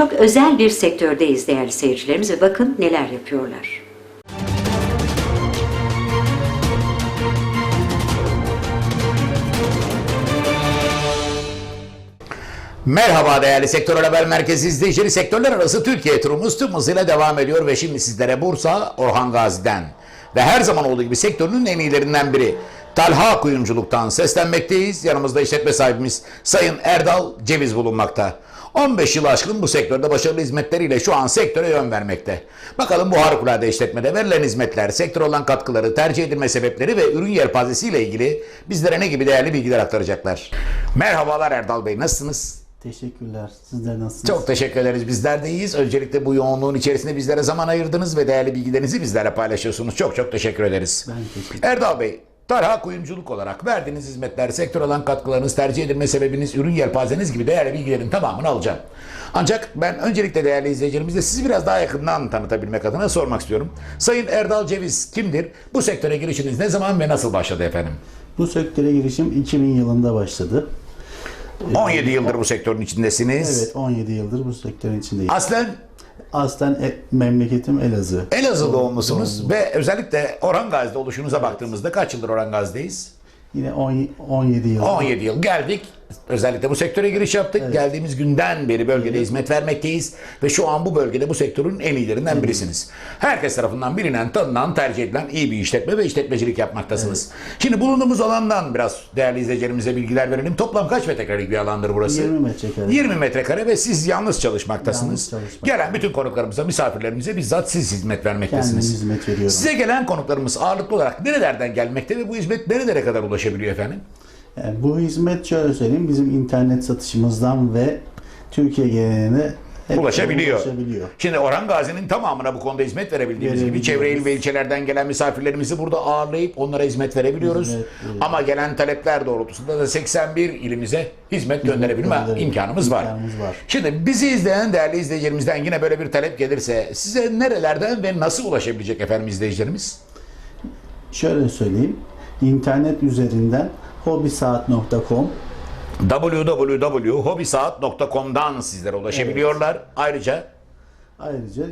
çok özel bir sektördeyiz değerli seyircilerimiz ve bakın neler yapıyorlar. Merhaba değerli Sektör Haber Merkezi izleyicileri. Sektörler arası Türkiye turumuz tüm hızıyla devam ediyor ve şimdi sizlere Bursa Orhan Gazi'den ve her zaman olduğu gibi sektörünün en iyilerinden biri Talha Kuyumculuk'tan seslenmekteyiz. Yanımızda işletme sahibimiz Sayın Erdal Ceviz bulunmakta. 15 yıl aşkın bu sektörde başarılı hizmetleriyle şu an sektöre yön vermekte. Bakalım bu harikulade işletmede verilen hizmetler, sektör olan katkıları, tercih edilme sebepleri ve ürün yelpazesiyle ilgili bizlere ne gibi değerli bilgiler aktaracaklar. Merhabalar Erdal Bey, nasılsınız? Teşekkürler. Sizler nasılsınız? Çok teşekkür ederiz. Bizler de iyiyiz. Öncelikle bu yoğunluğun içerisinde bizlere zaman ayırdınız ve değerli bilgilerinizi bizlerle paylaşıyorsunuz. Çok çok teşekkür ederiz. Ben teşekkür ederim. Erdal Bey, Tarha Kuyumculuk olarak verdiğiniz hizmetler, sektör alan katkılarınız, tercih edilme sebebiniz, ürün yelpazeniz gibi değerli bilgilerin tamamını alacağım. Ancak ben öncelikle değerli izleyicilerimizle sizi biraz daha yakından tanıtabilmek adına sormak istiyorum. Sayın Erdal Ceviz kimdir? Bu sektöre girişiniz ne zaman ve nasıl başladı efendim? Bu sektöre girişim 2000 yılında başladı. 17 yıldır bu sektörün içindesiniz. Evet 17 yıldır bu sektörün içindeyim. Aslen Aslen e- memleketim Elazığ. Elazığ doğumlusunuz ve özellikle Orhan Gazi'de oluşunuza baktığımızda kaç yıldır Orhan Gazi'deyiz? Yine 10 17 yıl. 17 yıl geldik. Özellikle bu sektöre giriş yaptık. Geldiğimiz günden beri bölgede hizmet vermekteyiz ve şu an bu bölgede bu sektörün en iyilerinden birisiniz. Herkes tarafından bilinen, tanınan, tercih edilen iyi bir işletme ve işletmecilik yapmaktasınız. Şimdi bulunduğumuz alandan biraz değerli izleyicilerimize bilgiler verelim. Toplam kaç metrekarelik bir alandır burası? 20 metrekare. 20 metrekare ve siz yalnız çalışmaktasınız. Yalnız çalışmak. Gelen bütün konuklarımıza, misafirlerimize bizzat siz hizmet Kendim vermektesiniz. hizmet veriyorum. Size gelen konuklarımız ağırlıklı olarak nerelerden gelmekte ve bu hizmet nerelere kadar ulaşabiliyor efendim? Yani bu hizmet şöyle söyleyeyim bizim internet satışımızdan ve Türkiye geneline hep ulaşabiliyor. ulaşabiliyor. Şimdi Orhan Gazi'nin tamamına bu konuda hizmet verebildiğimiz gibi çevre il ve ilçelerden gelen misafirlerimizi burada ağırlayıp onlara hizmet verebiliyoruz. Hizmet, evet. Ama gelen talepler doğrultusunda da 81 ilimize hizmet gönderebilme gönderebilme imkanımız var. imkanımız var. Şimdi bizi izleyen değerli izleyicilerimizden yine böyle bir talep gelirse size nerelerden ve nasıl ulaşabilecek efendim izleyicilerimiz? Şöyle söyleyeyim. internet üzerinden hobisaat.com www.hobisaat.com'dan sizlere ulaşabiliyorlar. Ayrıca Ayrıca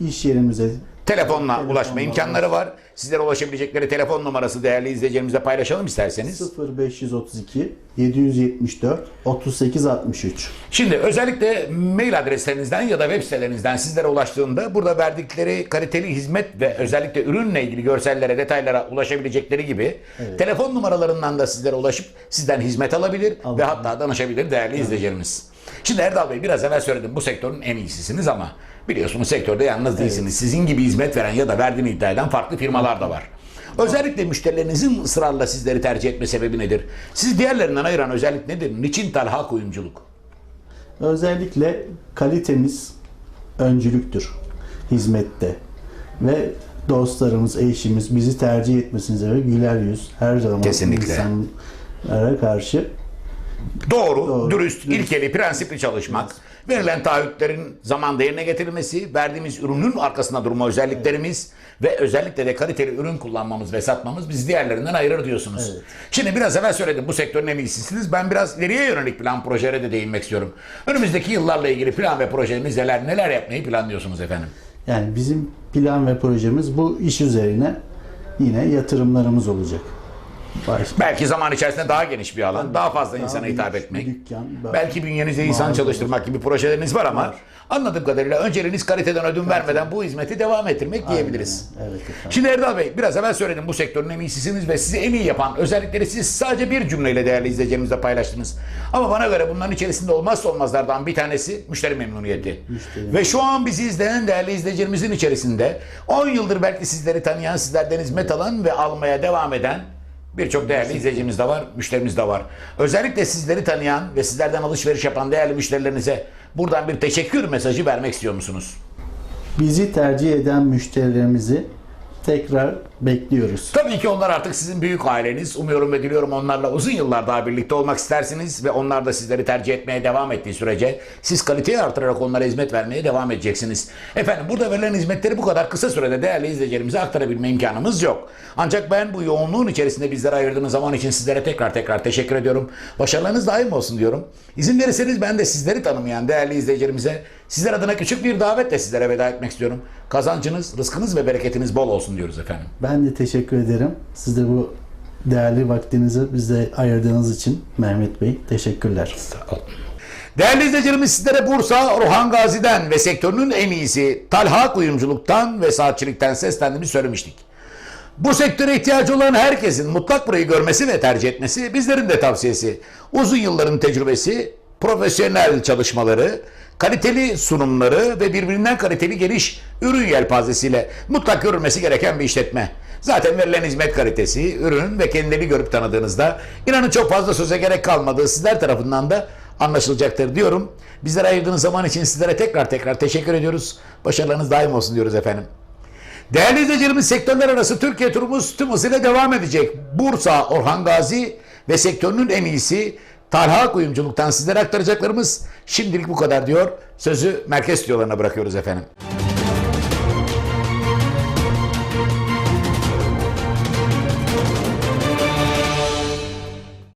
iş yerimize telefonla Telefonla ulaşma imkanları var. Sizlere ulaşabilecekleri telefon numarası değerli izleyicilerimizle paylaşalım isterseniz. 0532 774 38 63. Şimdi özellikle mail adreslerinizden ya da web sitelerinizden sizlere ulaştığında burada verdikleri kaliteli hizmet ve özellikle ürünle ilgili görsellere, detaylara ulaşabilecekleri gibi telefon numaralarından da sizlere ulaşıp sizden hizmet alabilir ve hatta danışabilir değerli izleyicilerimiz. Şimdi Erdal Bey biraz evvel söyledim bu sektörün en iyisisiniz ama biliyorsunuz sektörde yalnız değilsiniz. Sizin gibi hizmet veren ya da verdiğini iddia eden farklı firmalar da var. Özellikle müşterilerinizin ısrarla sizleri tercih etme sebebi nedir? Sizi diğerlerinden ayıran özellik nedir? Niçin Talha Kuyumculuk? Özellikle kalitemiz öncülüktür hizmette. Ve dostlarımız, eşimiz bizi tercih etmesinize ve güler yüz her zaman Kesinlikle. insanlara karşı Doğru, Doğru, dürüst, dürüst. ilkeli, prensipli çalışmak, verilen taahhütlerin zamanda yerine getirilmesi, verdiğimiz ürünün arkasında durma özelliklerimiz ve özellikle de kaliteli ürün kullanmamız ve satmamız bizi diğerlerinden ayırır diyorsunuz. Evet. Şimdi biraz evvel söyledim bu sektörün en iyisisiniz. Ben biraz ileriye yönelik plan projelere de değinmek istiyorum. Önümüzdeki yıllarla ilgili plan ve projeniz neler, neler yapmayı planlıyorsunuz efendim? yani bizim plan ve projemiz bu iş üzerine yine yatırımlarımız olacak. Baş- Belki zaman içerisinde daha geniş bir alan, daha fazla Daha insana hitap etmek. dükkan, belki bünyenize insan çalıştırmak gibi projeleriniz var ama anladığım kadarıyla önceliğiniz kaliteden ödün vermeden bu hizmeti devam ettirmek diyebiliriz. Aynen, Evet efendim. Şimdi Erdal Bey biraz evvel söyledim bu sektörün en iyisisiniz ve sizi en iyi yapan özellikleri siz sadece bir cümleyle değerli izleyicilerimizle paylaştınız. Ama bana göre bunların içerisinde olmazsa olmazlardan bir tanesi müşteri memnuniyeti. Müşteri. Ve şu an bizi izleyen değerli izleyicilerimizin içerisinde 10 yıldır belki sizleri tanıyan, sizlerden hizmet alan ve almaya devam eden birçok değerli izleyicimiz de var, müşterimiz de var. Özellikle sizleri tanıyan ve sizlerden alışveriş yapan değerli müşterilerinize buradan bir teşekkür mesajı vermek istiyor musunuz? Bizi tercih eden müşterilerimizi tekrar bekliyoruz. Tabii ki onlar artık sizin büyük aileniz. Umuyorum ve diliyorum onlarla uzun yıllar daha birlikte olmak istersiniz ve onlar da sizleri tercih etmeye devam ettiği sürece siz kaliteyi artırarak onlara hizmet vermeye devam edeceksiniz. Efendim burada verilen hizmetleri bu kadar kısa sürede değerli izleyicilerimize aktarabilme imkanımız yok. Ancak ben bu yoğunluğun içerisinde bizlere ayırdığınız zaman için sizlere tekrar tekrar teşekkür ediyorum. Başarılarınız daim olsun diyorum. İzin verirseniz ben de sizleri tanımayan değerli izleyicilerimize sizler adına küçük bir davetle sizlere veda etmek istiyorum. Kazancınız, rızkınız ve bereketiniz bol olsun diyoruz efendim. Ben de teşekkür ederim. Siz de bu değerli vaktinizi bize ayırdığınız için Mehmet Bey teşekkürler. Değerli izleyicilerimiz sizlere Bursa Orhan Gazi'den ve sektörünün en iyisi Talha Kuyumculuk'tan ve saatçilikten seslendiğini söylemiştik. Bu sektöre ihtiyacı olan herkesin mutlak burayı görmesi ve tercih etmesi bizlerin de tavsiyesi. Uzun yılların tecrübesi, profesyonel çalışmaları, kaliteli sunumları ve birbirinden kaliteli geniş ürün yelpazesiyle mutlak görülmesi gereken bir işletme. Zaten verilen hizmet kalitesi, ürün ve kendini görüp tanıdığınızda inanın çok fazla söze gerek kalmadığı sizler tarafından da anlaşılacaktır diyorum. Bizlere ayırdığınız zaman için sizlere tekrar tekrar teşekkür ediyoruz. Başarılarınız daim olsun diyoruz efendim. Değerli izleyicilerimiz sektörler arası Türkiye turumuz tüm hızıyla devam edecek. Bursa, Orhan Gazi ve sektörünün en iyisi Talha Kuyumculuk'tan sizlere aktaracaklarımız şimdilik bu kadar diyor. Sözü merkez stüdyolarına bırakıyoruz efendim.